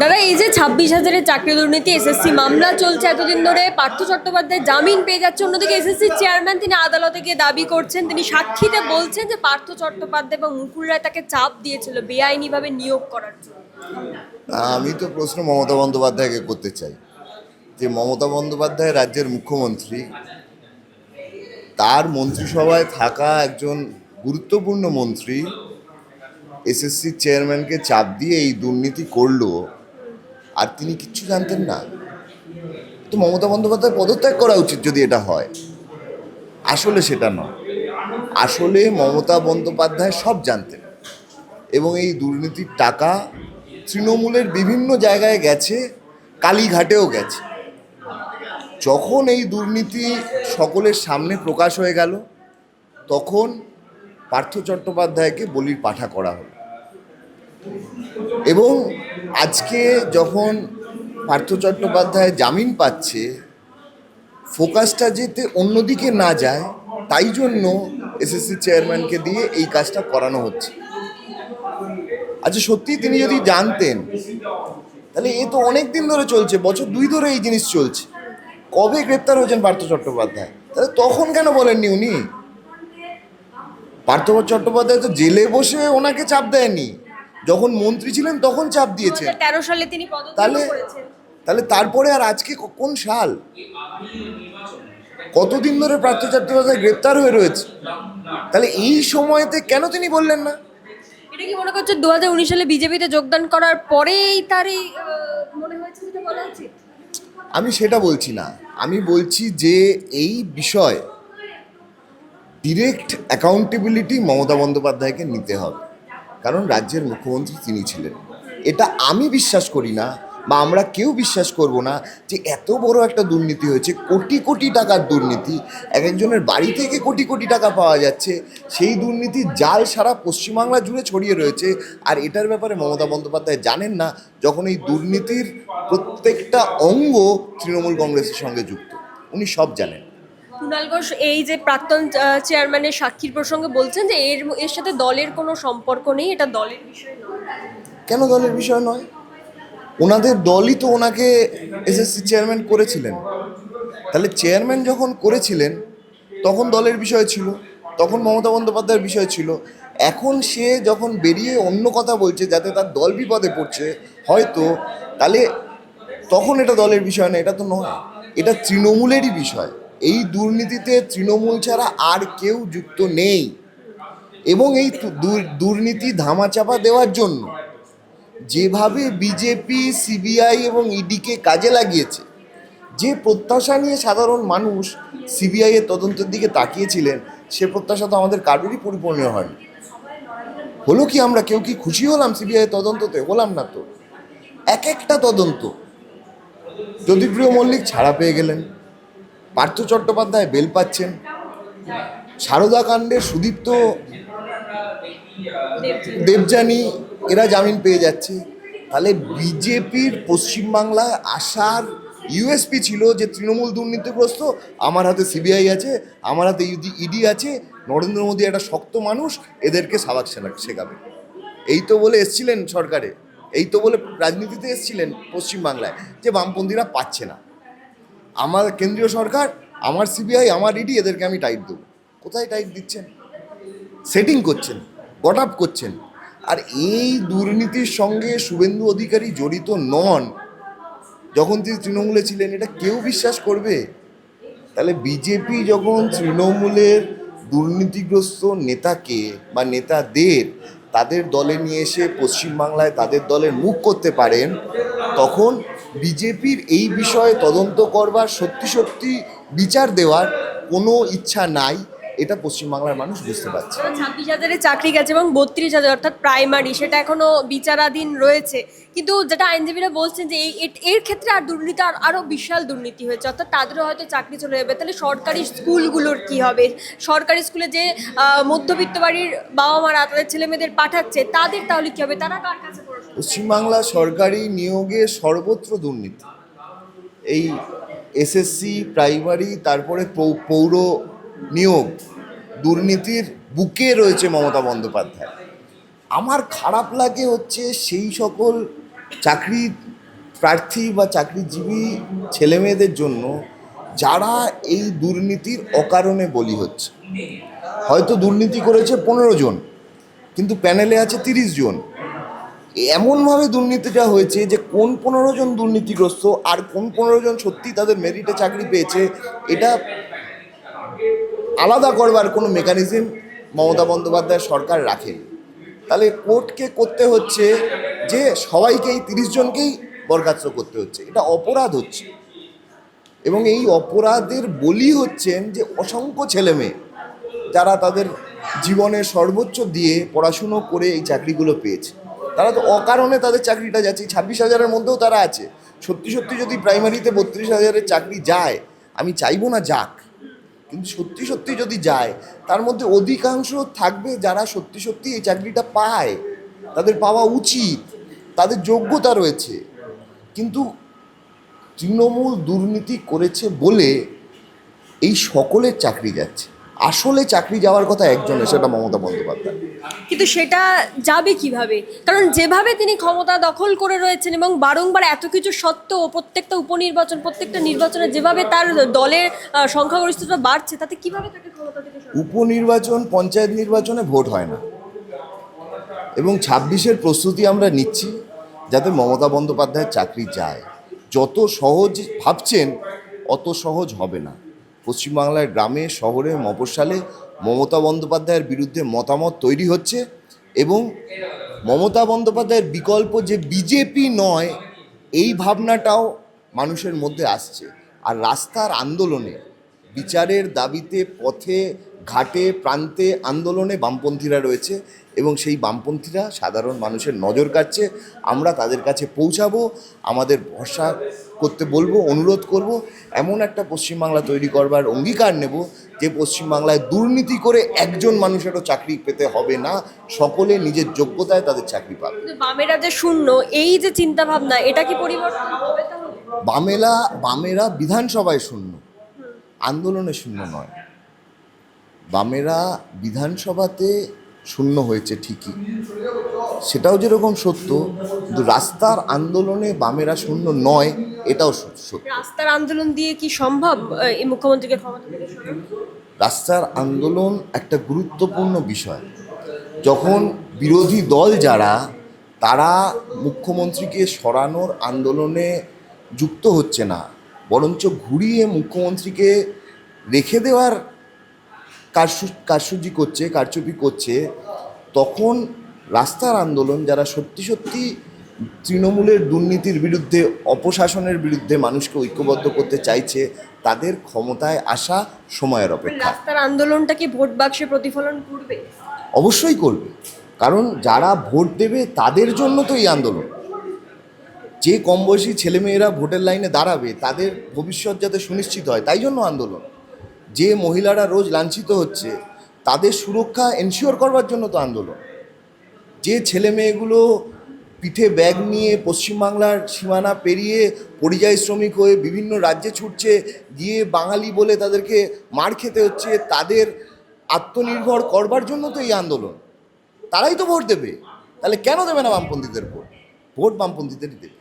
দাদা, এই যে ছাব্বিশ হাজারের চাকরি দুর্নীতি, এসএসসি মামলা চলছে এতদিন ধরে, পার্থ চট্টোপাধ্যায় জামিন পেয়ে যাচ্ছে। অন্যদিকে এসএসসি চেয়ারম্যান তিনি আদালতে গিয়ে দাবি করছেন, তিনি সাক্ষীতে বলছেন যে পার্থ চট্টোপাধ্যায় এবং মুকুল রায় তাকে চাপ দিয়েছিল বেআইনিভাবে নিয়োগ করার জন্য। আমি তো প্রশ্ন মমতা বন্দ্যোপাধ্যায়কে করতে চাই। যে মমতা বন্দ্যোপাধ্যায় রাজ্যের মুখ্যমন্ত্রী, তার মন্ত্রিসভায় থাকা একজন গুরুত্বপূর্ণ মন্ত্রী, এসএসসি চেয়ারম্যানকে চাপ দিয়ে এই দুর্নীতি করল আর তিনি কিচ্ছু জানতেন না। তো মমতা বন্দ্যোপাধ্যায় পদত্যাগ করা উচিত যদি এটা হয়। আসলে সেটা নয়। আসলে মমতা বন্দ্যোপাধ্যায় সব জানতেন। এবং এই দুর্নীতির টাকা তৃণমূলের বিভিন্ন জায়গায় গেছে, কালীঘাটেও গেছে। যখন এই দুর্নীতি সকলের সামনে প্রকাশ হয়ে গেল, তখন পার্থ চট্টোপাধ্যায়কে বলির পাঠা করা হলো। এবং আজকে যখন পার্থ চট্টোপাধ্যায় জামিন পাচ্ছে, ফোকাসটা যেতে অন্যদিকে না যায়, তাই জন্য এসএসসি চেয়ারম্যানকে দিয়ে এই কাজটা করানো হচ্ছে। আচ্ছা সত্যি তিনি যদি জানতেন, তাহলে এ তো অনেক দিন ধরে চলছে, বছর দুই ধরে এই জিনিস চলছে। কবে গ্রেপ্তার হয়েছেন পার্থ চট্টোপাধ্যায়? তাহলে তখন কেন বলেননি উনি? পার্থ চট্টোপাধ্যায় তো জেলে বসে ওনাকে চাপ দেয়নি। যখন মন্ত্রী ছিলেন তখন চাপ দিয়েছে তেরো সালে তিনি তাহলে তাহলে তারপরে আর আজকে কোন সাল? কতদিন ধরে পার্থ চট্টোপাধ্যায় গ্রেপ্তার হয়ে রয়েছে? তাহলে এই সময়তে কেন তিনি বললেন না? এটা কি মনে করছে দু সালে বিজেপিতে যোগদান করার পরেই তার এই মনে হয়েছে যেটা বলা উচিত? আমি সেটা বলছি না। আমি বলছি যে এই বিষয় ডিরেক্ট অ্যাকাউন্টেবিলিটি মমতা বন্দ্যোপাধ্যায়কে নিতে হবে। কারণ রাজ্যের মুখ্যমন্ত্রী তিনি ছিলেন। এটা আমি বিশ্বাস করি না বা আমরা কেউ বিশ্বাস করব না যে এত বড় একটা দুর্নীতি হয়েছে, কোটি কোটি টাকার দুর্নীতি, এক একজনের বাড়ি থেকে কোটি কোটি টাকা পাওয়া যাচ্ছে, সেই দুর্নীতির জাল সারা পশ্চিমবাংলা জুড়ে ছড়িয়ে রয়েছে। আর এটার ব্যাপারে মমতা বন্দ্যোপাধ্যায় জানেন না, যখন এই দুর্নীতির প্রত্যেকটা অঙ্গ তৃণমূল কংগ্রেসের সঙ্গে যুক্ত। উনি সব জানেন। কুণাল ঘোষ এই যে প্রাক্তন চেয়ারম্যানের সাক্ষীর প্রসঙ্গে বলছেন যে এর এর সাথে দলের কোনো সম্পর্ক নেই, এটা দলের বিষয় কেন দলের বিষয় নয়? ওনাদের দলই তো ওনাকে এসএসসি চেয়ারম্যান করেছিলেন। তাহলে চেয়ারম্যান যখন করেছিলেন, তখন দলের বিষয় ছিল, তখন মমতা বন্দ্যোপাধ্যায়ের বিষয় ছিল। এখন সে যখন বেরিয়ে অন্য কথা বলছে, যাতে তার দল বিপদে পড়ছে, হয়তো, তাহলে তখন এটা দলের বিষয় না, এটা তো নয়। এটা তৃণমূলেরই বিষয়। এই দুর্নীতিতে তৃণমূল ছাড়া আর কেউ যুক্ত নেই। এবং এই দুর্নীতি ধামাচাপা দেওয়ার জন্য যেভাবে বিজেপি, সিবিআই এবং ইডিকে কাজে লাগিয়েছে, যে প্রত্যাশা নিয়ে সাধারণ মানুষ সিবিআই এর তদন্তের দিকে তাকিয়েছিলেন, সে প্রত্যাশা তো আমাদের কারোরই পরিপূর্ণ হয়নি। হলো কি আমরা কেউ কি খুশি হলাম সিবিআই তদন্ততে? হলাম না তো। এক একটা তদন্ত, জ্যোতিপ্রিয় মল্লিক ছাড়া পেয়ে গেলেন। পার্থ চট্টোপাধ্যায় বেল পাচ্ছেন। সারদা কাণ্ডে সুদীপ্ত দেবযানী, এরা জামিন পেয়ে যাচ্ছে। তাহলে বিজেপির পশ্চিমবাংলায় আসার ইউএসপি ছিল যে তৃণমূল দুর্নীতিগ্রস্ত, আমার হাতে সিবিআই আছে, আমার হাতে ইডি আছে, নরেন্দ্র মোদী একটা শক্ত মানুষ, এদেরকে সাবাক শেখাবে। এই তো বলে এসছিলেন সরকারে, এই তো বলে রাজনীতিতে এসছিলেন পশ্চিমবাংলায়, যে বামপন্থীরা পাচ্ছে না। আমার কেন্দ্রীয় সরকার, আমার সিবিআই আমার ইডি এদেরকে আমি টাইট দেবো। কোথায় টাইট দিচ্ছেন? সেটিং করছেন গট আপ করছেন। আর এই দুর্নীতির সঙ্গে শুভেন্দু অধিকারী জড়িত নন। যখন তিনি তৃণমূলে ছিলেন, এটা কেউ বিশ্বাস করবে? তাহলে বিজেপি যখন তৃণমূলের দুর্নীতিগ্রস্ত নেতাকে বা নেতাদের, তাদের দলে নিয়ে এসে পশ্চিমবাংলায় তাদের দলের মুখ করতে পারেন, তখন বিজেপির এই বিষয়ে তদন্ত করবার সত্যি সত্যি বিচার দেওয়ার কোনো ইচ্ছা নাই, এটা পশ্চিমবাংলার মানুষ বুঝতে পারছে। ছাব্বিশ হাজারের চাকরি গেছে এবং বত্রিশ হাজার, অর্থাৎ প্রাইমারি, সেটা এখনও বিচারাধীন রয়েছে। কিন্তু যেটা আইনজীবীরা বলছেন যে এই, এর- ক্ষেত্রে আর দুর্নীতি, আর আরও বিশাল দুর্নীতি হয়েছে। অর্থাৎ তাদেরও হয়তো চাকরি চলে যাবে। তাহলে সরকারি স্কুলগুলোর কি হবে? সরকারি স্কুলে যে মধ্যবিত্ত বাড়ির বাবা মারা তাদের ছেলে মেয়েদের পাঠাচ্ছে, তাদের তাহলে কী হবে? তারা কার কাছে পশ্চিমবাংলা সরকারি নিয়োগে সর্বত্র দুর্নীতি। এই এসএসসি, প্রাইমারি, তারপরে পৌর নিয়োগ দুর্নীতির বুকে রয়েছে মমতা বন্দ্যোপাধ্যায়। আমার খারাপ লাগে হচ্ছে সেই সকল চাকরি প্রার্থী বা চাকরিজীবী ছেলেমেয়েদের জন্য যারা এই দুর্নীতির অকারণে বলি হচ্ছে। হয়তো দুর্নীতি করেছে পনেরো জন, কিন্তু প্যানেলে আছে তিরিশ জন। এমনভাবে দুর্নীতিটা হয়েছে যে কোন পনেরো জন দুর্নীতিগ্রস্ত আর কোন পনেরো জন সত্যি তাদের মেরিটে চাকরি পেয়েছে, এটা আলাদা করবার কোনো মেকানিজম মমতা বন্দ্যোপাধ্যায় সরকার রাখেনি। তাহলে কোর্টকে করতে হচ্ছে যে সবাইকেই, তিরিশ জনকেই বরখাস্ত করতে হচ্ছে। এটা অপরাধ হচ্ছে। এবং এই অপরাধের বলি হচ্ছেন যে অসংখ্য ছেলে মেয়ে যারা তাদের জীবনের সর্বোচ্চ দিয়ে পড়াশুনো করে এই চাকরিগুলো পেয়েছে। তারা তো অকারণে তাদের চাকরিটা যাচ্ছে। ছাব্বিশ হাজারের মধ্যেও তারা আছে। সত্যি সত্যি যদি প্রাইমারিতে বত্রিশ হাজারের চাকরি যায়, আমি চাইব না যাক। কিন্তু সত্যি সত্যি যদি যায়, তার মধ্যে অধিকাংশ থাকবে যারা সত্যি সত্যি এই চাকরিটা পায়। তাদের পাওয়া উচিত। তাদের যোগ্যতা রয়েছে। কিন্তু তৃণমূল দুর্নীতি করেছে বলে এই সকলের চাকরি যাচ্ছে। আসলে চাকরি যাওয়ার কথা একজনের সেটা মমতা বন্দ্যোপাধ্যায়। কিন্তু সেটা যাবে কীভাবে? কারণ যেভাবে তিনি ক্ষমতা দখল করে রয়েছেন এবং বারংবার এত কিছু সত্ত্বেও প্রত্যেকটা উপনির্বাচন প্রত্যেকটা নির্বাচনে যেভাবে তার দলের সংখ্যাগরিষ্ঠতা বাড়ছে তাতে কীভাবে তাকে ক্ষমতা থেকে উপনির্বাচন পঞ্চায়েত নির্বাচনে ভোট হয় না। এবং ছাব্বিশের প্রস্তুতি আমরা নিচ্ছি যাতে মমতা বন্দ্যোপাধ্যায়ের চাকরি যায়। যত সহজ ভাবছেন অত সহজ হবে না। পশ্চিমবাংলার গ্রামে, শহরে, মফস্বালে মমতা বন্দ্যোপাধ্যায়ের বিরুদ্ধে মতামত তৈরি হচ্ছে এবং মমতা বন্দ্যোপাধ্যায়ের বিকল্প যে বিজেপি নয়, এই ভাবনাটাও মানুষের মধ্যে আসছে। আর রাস্তার আন্দোলনে বিচারের দাবিতে পথে ঘাটে প্রান্তে আন্দোলনে বামপন্থীরা রয়েছে এবং সেই বামপন্থীরা সাধারণ মানুষের নজর কাটছে আমরা তাদের কাছে পৌঁছাবো আমাদের ভরসা করতে বলব অনুরোধ করব এমন একটা পশ্চিমবাংলা তৈরি করবার অঙ্গীকার নেব যে পশ্চিমবাংলায় দুর্নীতি করে একজন মানুষেরও চাকরি পেতে হবে না সকলে নিজের যোগ্যতায় তাদের চাকরি পাবে। বামেরা যে শূন্য এই যে চিন্তা ভাবনা এটা কি পরিবর্তন বামেলা বামেরা বিধানসভায় শূন্য আন্দোলনে শূন্য নয়। বামেরা বিধানসভাতে শূন্য হয়েছে ঠিকই। সেটাও যেরকম সত্য কিন্তু রাস্তার আন্দোলনে বামেরা শূন্য নয় এটাও সত্য। রাস্তার আন্দোলন দিয়ে কি সম্ভব এই মুখ্যমন্ত্রীকে রাস্তার আন্দোলন একটা গুরুত্বপূর্ণ বিষয়। যখন বিরোধী দল যারা তারা মুখ্যমন্ত্রীকে সরানোর আন্দোলনে যুক্ত হচ্ছে না বরঞ্চ ঘুরিয়ে মুখ্যমন্ত্রীকে রেখে দেওয়ার কারসু- কারসুজি করছে কারচুপি করছে তখন রাস্তার আন্দোলন যারা সত্যি সত্যি তৃণমূলের দুর্নীতির বিরুদ্ধে অপশাসনের বিরুদ্ধে মানুষকে ঐক্যবদ্ধ করতে চাইছে তাদের ক্ষমতায় আসা সময়ের অপেক্ষা। রাস্তার আন্দোলনটা কি ভোট বাক্সে প্রতিফলন করবে? অবশ্যই করবে। কারণ যারা ভোট দেবে তাদের জন্য তো এই আন্দোলন। যে কম বয়সী ছেলেমেয়েরা ভোটের লাইনে দাঁড়াবে তাদের ভবিষ্যৎ যাতে সুনিশ্চিত হয় তাই জন্য আন্দোলন। যে মহিলারা রোজ লাঞ্ছিত হচ্ছে, তাদের সুরক্ষা এনশিওর করবার জন্য তো আন্দোলন। যে ছেলে মেয়েগুলো পিঠে ব্যাগ নিয়ে পশ্চিমবাংলার সীমানা পেরিয়ে পরিযায়ী শ্রমিক হয়ে বিভিন্ন রাজ্যে ছুটছে, গিয়ে বাঙালি বলে তাদেরকে মার খেতে হচ্ছে, তাদের আত্মনির্ভর করবার জন্য তো এই আন্দোলন। তারাই তো ভোট দেবে। তাহলে কেন দেবে না বামপন্থীদের ভোট? ভোট বামপন্থীদেরই দেবে।